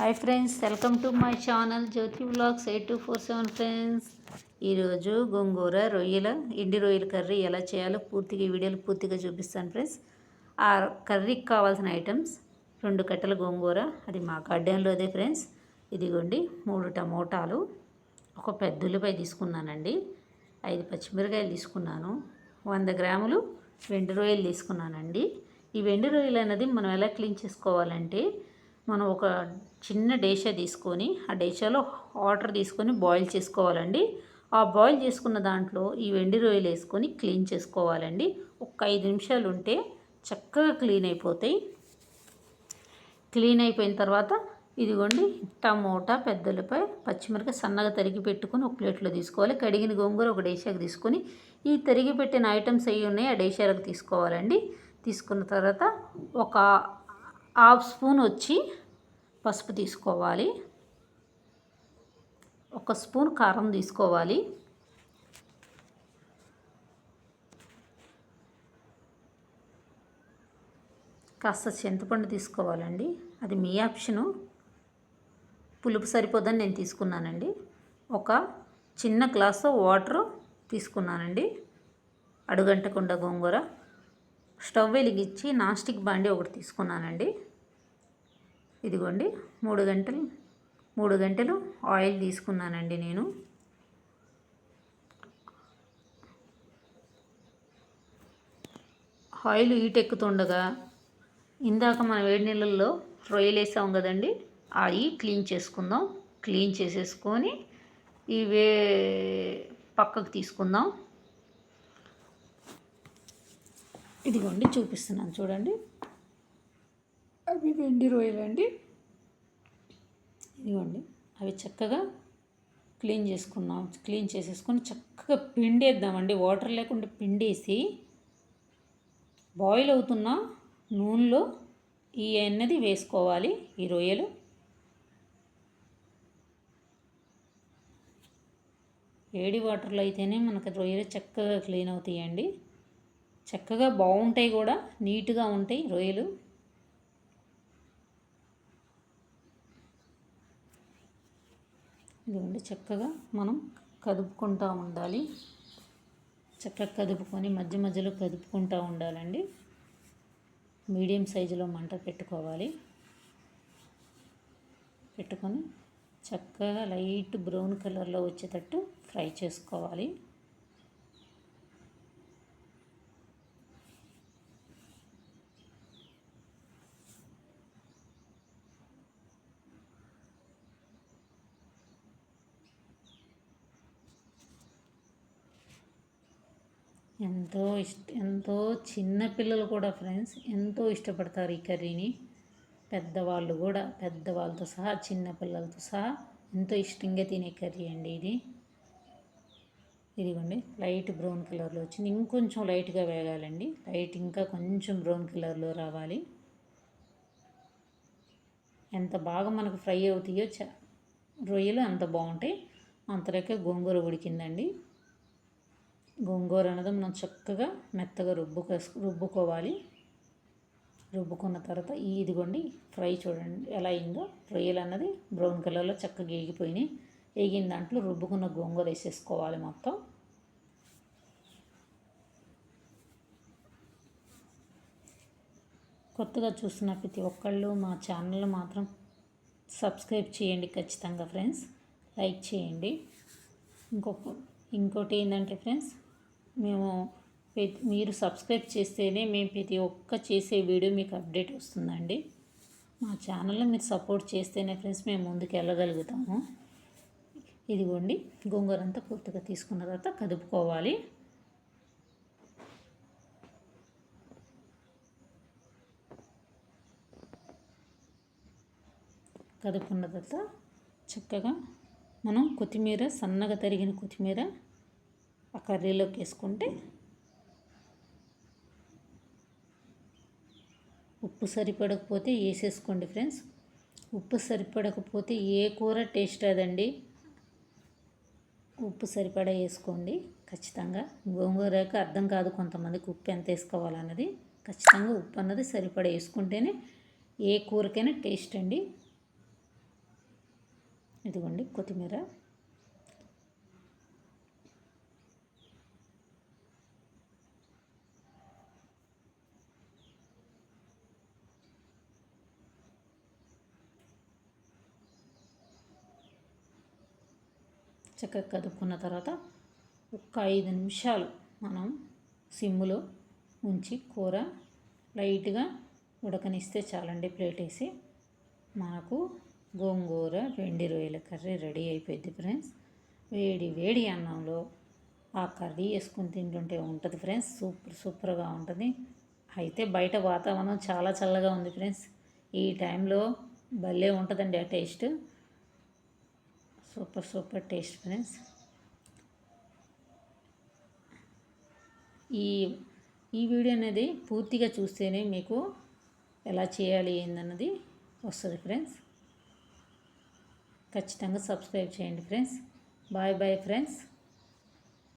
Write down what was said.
Hi friends welcome to my channel Jyothi blogs eight two four seven friends. ఈరోజు గోంగూర రొయ్యల ఎండి రొయ్యల curry ఎలా చేయాలో పూర్తిగా ఈ పూర్తిగా చూపిస్తాను ఫ్రెండ్స్. ఆ కర్రీకి కావాల్సిన ఐటమ్స్ రెండు కట్టల గోంగూర అది మా గార్డెన్లోదే ఫ్రెండ్స్. ఇదిగోండి మూడు టమోటాలు ఒక పెద్ద ఉల్లిపాయ తీసుకున్నానండి ఐదు పచ్చిమిరకాయలు తీసుకున్నాను వంద గ్రాములు వెండి రొయ్యలు తీసుకున్నానండి. ఈ వెండి రొయ్యలు అనేది మనం ఎలా క్లీన్ చేసుకోవాలంటే మనం ఒక చిన్న డేషా తీసుకొని ఆ డేషాలో వాటర్ తీసుకొని బాయిల్ చేసుకోవాలండి. ఆ బాయిల్ చేసుకున్న దాంట్లో ఈ వెండి రొయ్యలు వేసుకొని క్లీన్ చేసుకోవాలండి. ఒక ఐదు నిమిషాలు ఉంటే చక్కగా క్లీన్ అయిపోతాయి. క్లీన్ అయిపోయిన తర్వాత ఇదిగోండి టమోటా పెద్దలపై పచ్చిమిరపకాయ సన్నగా తరిగి పెట్టుకొని ఒక ప్లేట్లో తీసుకోవాలి. కడిగిన గోంగూర ఒక డేషాకు తీసుకొని ఈ తరిగి పెట్టిన ఐటమ్స్ అవి ఉన్నాయి ఆ డేషాలకు తీసుకోవాలండి. తీసుకున్న తర్వాత ఒక హాఫ్ స్పూన్ వచ్చి పసుపు తీసుకోవాలి. ఒక స్పూన్ కారం తీసుకోవాలి. కాస్త చింతపండు తీసుకోవాలండి. అది మీ ఆప్షను. పులుపు సరిపోదని నేను తీసుకున్నానండి. ఒక చిన్న గ్లాసు వాటర్ తీసుకున్నానండి. అడుగంటకుండా గోంగూర. స్టవ్ వెలిగించి నాస్టిక్ బాండి ఒకటి తీసుకున్నానండి. ఇదిగోండి మూడు గంటలు మూడు గంటలు ఆయిల్ తీసుకున్నానండి నేను. ఆయిల్ హీట్ ఎక్కుతుండగా ఇందాక మన వేడి నీళ్ళల్లో రొయ్యలు వేసాం కదండి అవి క్లీన్ చేసుకుందాం. క్లీన్ చేసేసుకొని ఇవే పక్కకు తీసుకుందాం. ఇదిగోండి చూపిస్తున్నాను చూడండి. అవి వెండి రొయ్యలు అండి ఇదిగోండి అవి చక్కగా క్లీన్ చేసుకున్నాం క్లీన్ చేసేసుకొని చక్కగా పిండేద్దామండి. వాటర్ లేకుండా పిండేసి బాయిల్ అవుతున్న నూనెలో ఈ అన్నది వేసుకోవాలి ఈ రొయ్యలు. వేడి వాటర్లో అయితేనే మనకు రొయ్యలు చక్కగా క్లీన్ అవుతాయండి. చక్కగా బాగుంటాయి కూడా నీట్గా ఉంటాయి రొయ్యలు. ఇదిగోండి చక్కగా మనం కదుపుకుంటూ ఉండాలి. చక్కగా కదుపుకొని మధ్య మధ్యలో కదుపుకుంటూ ఉండాలండి. మీడియం సైజులో మంట పెట్టుకోవాలి. పెట్టుకొని చక్కగా లైట్ బ్రౌన్ కలర్లో వచ్చేటట్టు ఫ్రై చేసుకోవాలి. ఎంతో ఇష్ట ఎంతో చిన్న పిల్లలు కూడా ఫ్రెండ్స్ ఎంతో ఇష్టపడతారు ఈ కర్రీని. పెద్దవాళ్ళు కూడా పెద్దవాళ్ళతో సహా చిన్న పిల్లలతో సహా ఎంతో ఇష్టంగా తినే కర్రీ అండి ఇది. ఇదిగోండి లైట్ బ్రౌన్ కలర్లో వచ్చింది. ఇంకొంచెం లైట్గా వేగాలండి. లైట్ ఇంకా కొంచెం బ్రౌన్ కలర్లో రావాలి. ఎంత బాగా మనకు ఫ్రై అవుతాయో చ రొయ్యలు అంత బాగుంటాయి. అంతలోకే గోంగూర ఉడికిందండి. గోంగూర అనేది మనం చక్కగా మెత్తగా రుబ్బుకో రుబ్బుకోవాలి. రుబ్బుకున్న తర్వాత ఇదిగోండి ఫ్రై చూడండి ఎలా అయిందో. రొయ్యలు అన్నది బ్రౌన్ కలర్లో చక్కగా ఏగిపోయినాయి. ఏగిన దాంట్లో రుబ్బుకున్న గోంగూర వేసేసుకోవాలి మొత్తం. కొత్తగా చూస్తున్న ప్రతి ఒక్కళ్ళు మా ఛానల్ మాత్రం సబ్స్క్రైబ్ చేయండి ఖచ్చితంగా ఫ్రెండ్స్. లైక్ చేయండి. ఇంకొక ఇంకోటి ఏంటంటే ఫ్రెండ్స్ మేము మీరు సబ్స్క్రైబ్ చేస్తేనే మేము ప్రతి ఒక్క చేసే వీడియో మీకు అప్డేట్ వస్తుందండి. మా ఛానల్లో మీరు సపోర్ట్ చేస్తేనే ఫ్రెండ్స్ మేము ముందుకు వెళ్ళగలుగుతాము. ఇదిగోండి గోంగూర అంతా పూర్తిగా తీసుకున్న తర్వాత కదుపుకోవాలి. కదుపుకున్న తర్వాత చక్కగా మనం కొత్తిమీర సన్నగా తరిగిన కొత్తిమీర ఆ కర్రీలోకి వేసుకుంటే ఉప్పు సరిపడకపోతే వేసేసుకోండి ఫ్రెండ్స్. ఉప్పు సరిపడకపోతే ఏ కూర టేస్ట్ అదండి ఉప్పు సరిపడా వేసుకోండి. ఖచ్చితంగా గోంగూరకు అర్థం కాదు కొంతమందికి ఉప్పు ఎంత వేసుకోవాలన్నది. ఖచ్చితంగా ఉప్పు అన్నది సరిపడా వేసుకుంటేనే ఏ కూరకైనా టేస్ట్ అండి. ఇదిగోండి కొత్తిమీర. చక్కగా కదుపుకున్న తర్వాత ఒక ఐదు నిమిషాలు మనం సిమ్ములో ఉంచి కూర లైట్గా ఉడకనిస్తే చాలండి ప్లేట్ వేసి. మనకు గోంగూర వెండి రొయ్యల కర్రీ రెడీ అయిపోయింది ఫ్రెండ్స్. వేడి వేడి అన్నంలో ఆ కర్రీ వేసుకుని తింటుంటే ఉంటుంది ఫ్రెండ్స్. సూపర్ సూపర్గా ఉంటుంది. అయితే బయట వాతావరణం చాలా చల్లగా ఉంది ఫ్రెండ్స్. ఈ టైంలో భలే ఉంటుందండి ఆ taste. Super super taste friends. ఈ ఈ వీడియో అనేది పూర్తిగా చూస్తేనే మీకు ఎలా చేయాలి ఏందన్నది వస్తుంది ఫ్రెండ్స్. ఖచ్చితంగా సబ్స్క్రైబ్ చేయండి ఫ్రెండ్స్. Bye bye friends.